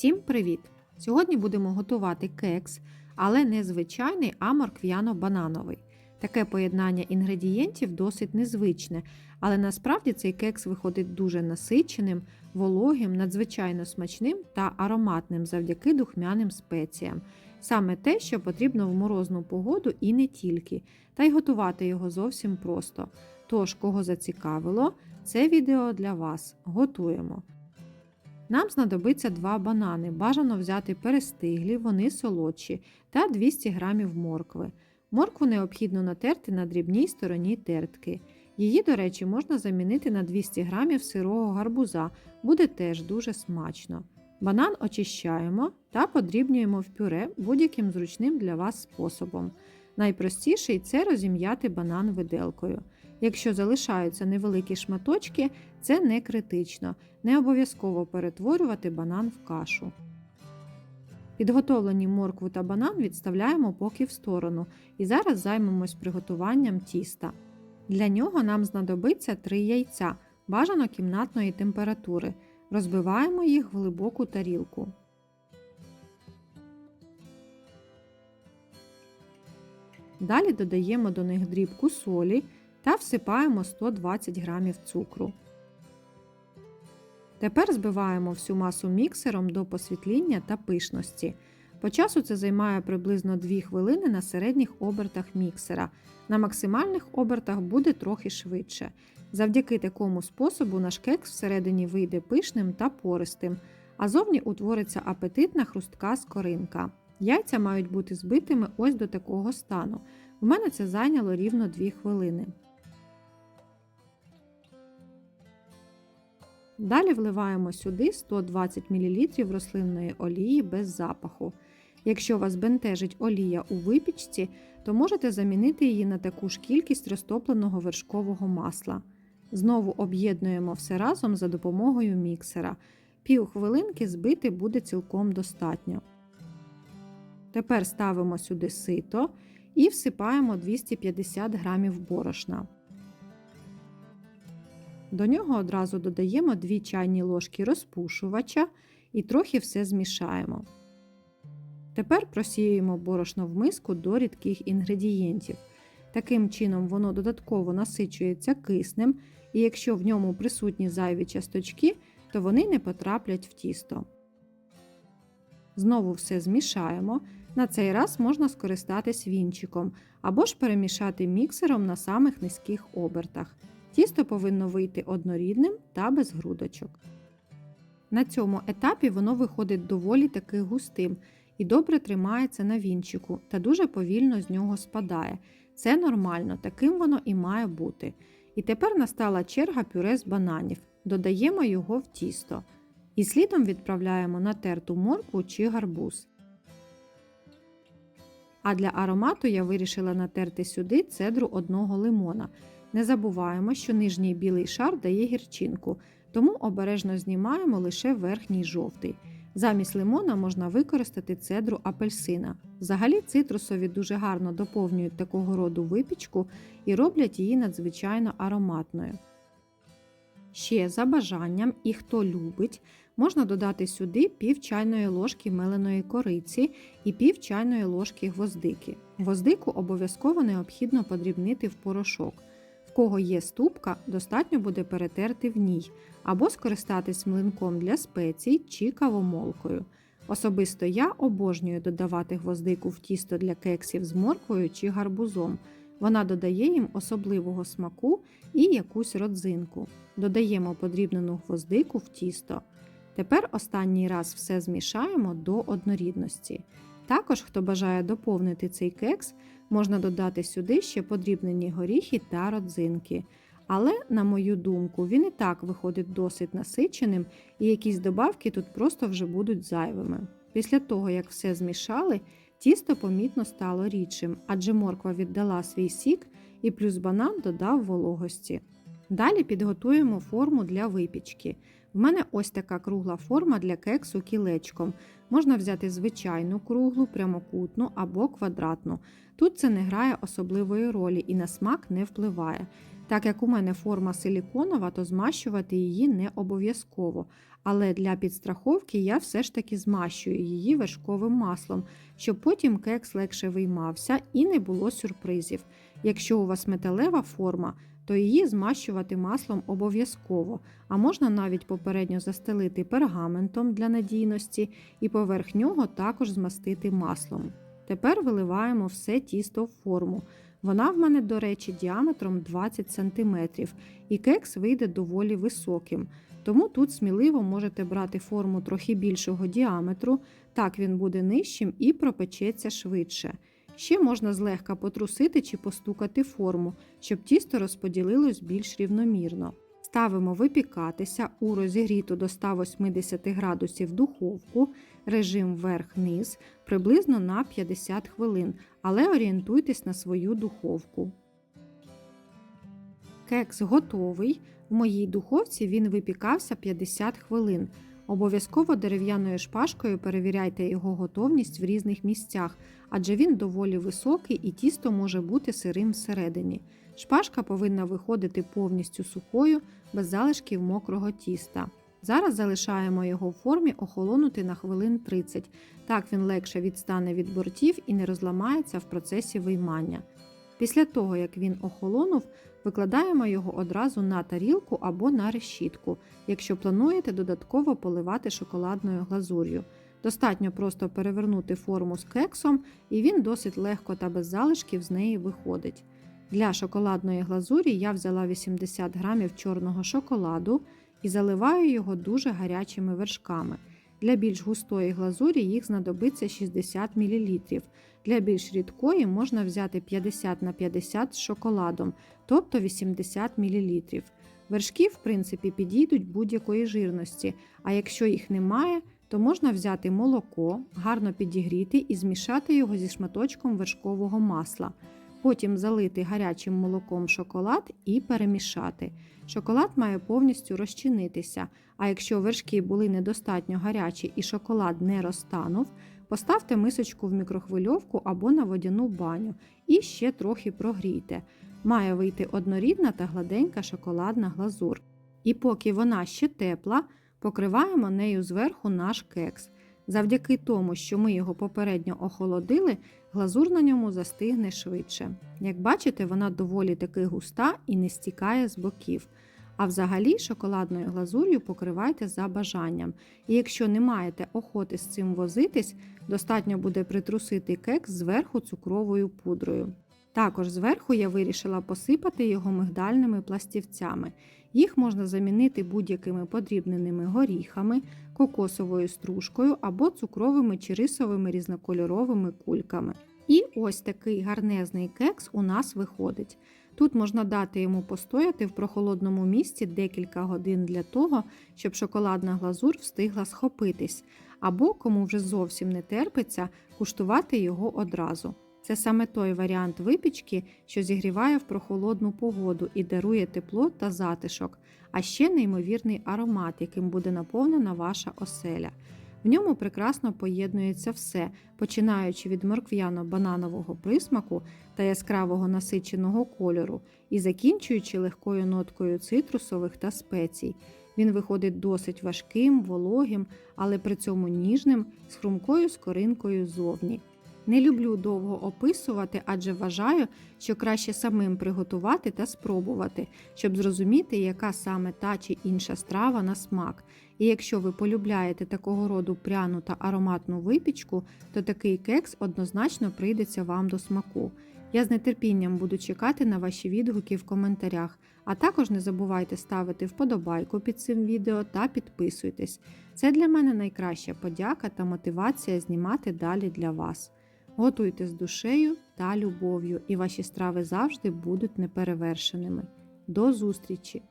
Всім привіт! Сьогодні будемо готувати кекс, але не звичайний, а морквяно-банановий. Таке поєднання інгредієнтів досить незвичне, але насправді цей кекс виходить дуже насиченим, вологим, надзвичайно смачним та ароматним завдяки духмяним спеціям. Саме те, що потрібно в морозну погоду і не тільки, та й готувати його зовсім просто. Тож, кого зацікавило, це відео для вас. Готуємо. Нам знадобиться два банани. Бажано взяти перестиглі, вони солодші, та 200 г моркви. Моркву необхідно натерти на дрібній стороні тертки. Її, до речі, можна замінити на 200 г сирого гарбуза, буде теж дуже смачно. Банан очищаємо та подрібнюємо в пюре будь-яким зручним для вас способом. Найпростіший це розім'яти банан виделкою. Якщо залишаються невеликі шматочки, це не критично, не обов'язково перетворювати банан в кашу. Підготовлені моркву та банан відставляємо поки в сторону і зараз займемось приготуванням тіста. Для нього нам знадобиться 3 яйця, бажано кімнатної температури. Розбиваємо їх в глибоку тарілку. Далі додаємо до них дрібку солі та всипаємо 120 г цукру. Тепер збиваємо всю масу міксером до посвітління та пишності. По часу це займає приблизно 2 хвилини на середніх обертах міксера. На максимальних обертах буде трохи швидше. Завдяки такому способу наш кекс всередині вийде пишним та пористим, а зовні утвориться апетитна хрустка скоринка. Яйця мають бути збитими ось до такого стану. У мене це зайняло рівно 2 хвилини. Далі вливаємо сюди 120 мл рослинної олії без запаху. Якщо вас бентежить олія у випічці, то можете замінити її на таку ж кількість розтопленого вершкового масла. Знову об'єднуємо все разом за допомогою міксера. Пів хвилинки збити буде цілком достатньо. Тепер ставимо сюди сито і всипаємо 250 г борошна. До нього одразу додаємо 2 чайні ложки розпушувача і трохи все змішаємо. Тепер просіюємо борошно в миску до рідких інгредієнтів. Таким чином воно додатково насичується киснем, і якщо в ньому присутні зайві часточки, то вони не потраплять в тісто. Знову все змішаємо. На цей раз можна скористатись вінчиком або ж перемішати міксером на самих низьких обертах. Тісто повинно вийти однорідним та без грудочок. На цьому етапі воно виходить доволі таки густим і добре тримається на вінчику та дуже повільно з нього спадає. Це нормально, таким воно і має бути. І тепер настала черга пюре з бананів. Додаємо його в тісто. І слідом відправляємо на терту моркву чи гарбуз. А для аромату я вирішила натерти сюди цедру одного лимона. Не забуваємо, що нижній білий шар дає гірчинку, тому обережно знімаємо лише верхній жовтий. Замість лимона можна використати цедру апельсина. Взагалі цитрусові дуже гарно доповнюють такого роду випічку і роблять її надзвичайно ароматною. Ще за бажанням і хто любить, можна додати сюди пів чайної ложки меленої кориці і пів чайної ложки гвоздики. Гвоздику обов'язково необхідно подрібнити в порошок. В кого є ступка, достатньо буде перетерти в ній, або скористатись млинком для спецій чи кавомолкою. Особисто я обожнюю додавати гвоздику в тісто для кексів з морквою чи гарбузом. Вона додає їм особливого смаку і якусь родзинку. Додаємо подрібнену гвоздику в тісто. Тепер останній раз все змішаємо до однорідності. Також, хто бажає доповнити цей кекс, можна додати сюди ще подрібнені горіхи та родзинки. Але, на мою думку, він і так виходить досить насиченим, і якісь добавки тут просто вже будуть зайвими. Після того, як все змішали, тісто помітно стало рідшим, адже морква віддала свій сік і плюс банан додав вологості. Далі підготуємо форму для випічки. В мене ось така кругла форма для кексу кілечком. Можна взяти звичайну круглу, прямокутну або квадратну. Тут це не грає особливої ролі і на смак не впливає. Так як у мене форма силіконова, то змащувати її не обов'язково. Але для підстраховки я все ж таки змащую її вершковим маслом, щоб потім кекс легше виймався і не було сюрпризів. Якщо у вас металева форма, то її змащувати маслом обов'язково, а можна навіть попередньо застелити пергаментом для надійності і поверх нього також змастити маслом. Тепер виливаємо все тісто в форму. Вона в мене, до речі, діаметром 20 см, і кекс вийде доволі високим. Тому тут сміливо можете брати форму трохи більшого діаметру, так він буде нижчим і пропечеться швидше. Ще можна злегка потрусити чи постукати форму, щоб тісто розподілилось більш рівномірно. Ставимо випікатися у розігріту до 180 градусів духовку, режим верх-низ приблизно на 50 хвилин, але орієнтуйтесь на свою духовку. Кекс готовий. В моїй духовці він випікався 50 хвилин. Обов'язково дерев'яною шпажкою перевіряйте його готовність в різних місцях, адже він доволі високий і тісто може бути сирим всередині. Шпажка повинна виходити повністю сухою, без залишків мокрого тіста. Зараз залишаємо його в формі охолонути на хвилин 30. Так він легше відстане від бортів і не розламається в процесі виймання. Після того, як він охолонув, викладаємо його одразу на тарілку або на решітку, якщо плануєте додатково поливати шоколадною глазур'ю. Достатньо просто перевернути форму з кексом, і він досить легко та без залишків з неї виходить. Для шоколадної глазурі я взяла 80 грамів чорного шоколаду і заливаю його дуже гарячими вершками. Для більш густої глазурі їх знадобиться 60 мл. Для більш рідкої можна взяти 50 на 50 з шоколадом, тобто 80 мл. Вершки, в принципі, підійдуть будь-якої жирності, а якщо їх немає, то можна взяти молоко, гарно підігріти і змішати його зі шматочком вершкового масла. Потім залити гарячим молоком шоколад і перемішати. Шоколад має повністю розчинитися, а якщо вершки були недостатньо гарячі і шоколад не розтанув, поставте мисочку в мікрохвильовку або на водяну баню і ще трохи прогрійте. Має вийти однорідна та гладенька шоколадна глазур. І поки вона ще тепла, покриваємо нею зверху наш кекс. Завдяки тому, що ми його попередньо охолодили, глазур на ньому застигне швидше. Як бачите, вона доволі таки густа і не стікає з боків. А взагалі шоколадною глазур'ю покривайте за бажанням. І якщо не маєте охоти з цим возитись, достатньо буде притрусити кекс зверху цукровою пудрою. Також зверху я вирішила посипати його мигдальними пластівцями. Їх можна замінити будь-якими подрібненими горіхами, кокосовою стружкою або цукровими чи рисовими різнокольоровими кульками. І ось такий гарнезний кекс у нас виходить. Тут можна дати йому постояти в прохолодному місці декілька годин для того, щоб шоколадна глазур встигла схопитись, або кому вже зовсім не терпиться, куштувати його одразу. Це саме той варіант випічки, що зігріває в прохолодну погоду і дарує тепло та затишок, а ще неймовірний аромат, яким буде наповнена ваша оселя. В ньому прекрасно поєднується все, починаючи від моркв'яно-бананового присмаку та яскравого насиченого кольору і закінчуючи легкою ноткою цитрусових та спецій. Він виходить досить важким, вологим, але при цьому ніжним, з хрумкою скоринкою зовні. Не люблю довго описувати, адже вважаю, що краще самим приготувати та спробувати, щоб зрозуміти, яка саме та чи інша страва на смак. І якщо ви полюбляєте такого роду пряну та ароматну випічку, то такий кекс однозначно прийдеться вам до смаку. Я з нетерпінням буду чекати на ваші відгуки в коментарях, а також не забувайте ставити вподобайку під цим відео та підписуйтесь. Це для мене найкраща подяка та мотивація знімати далі для вас. Готуйте з душею та любов'ю, і ваші страви завжди будуть неперевершеними. До зустрічі!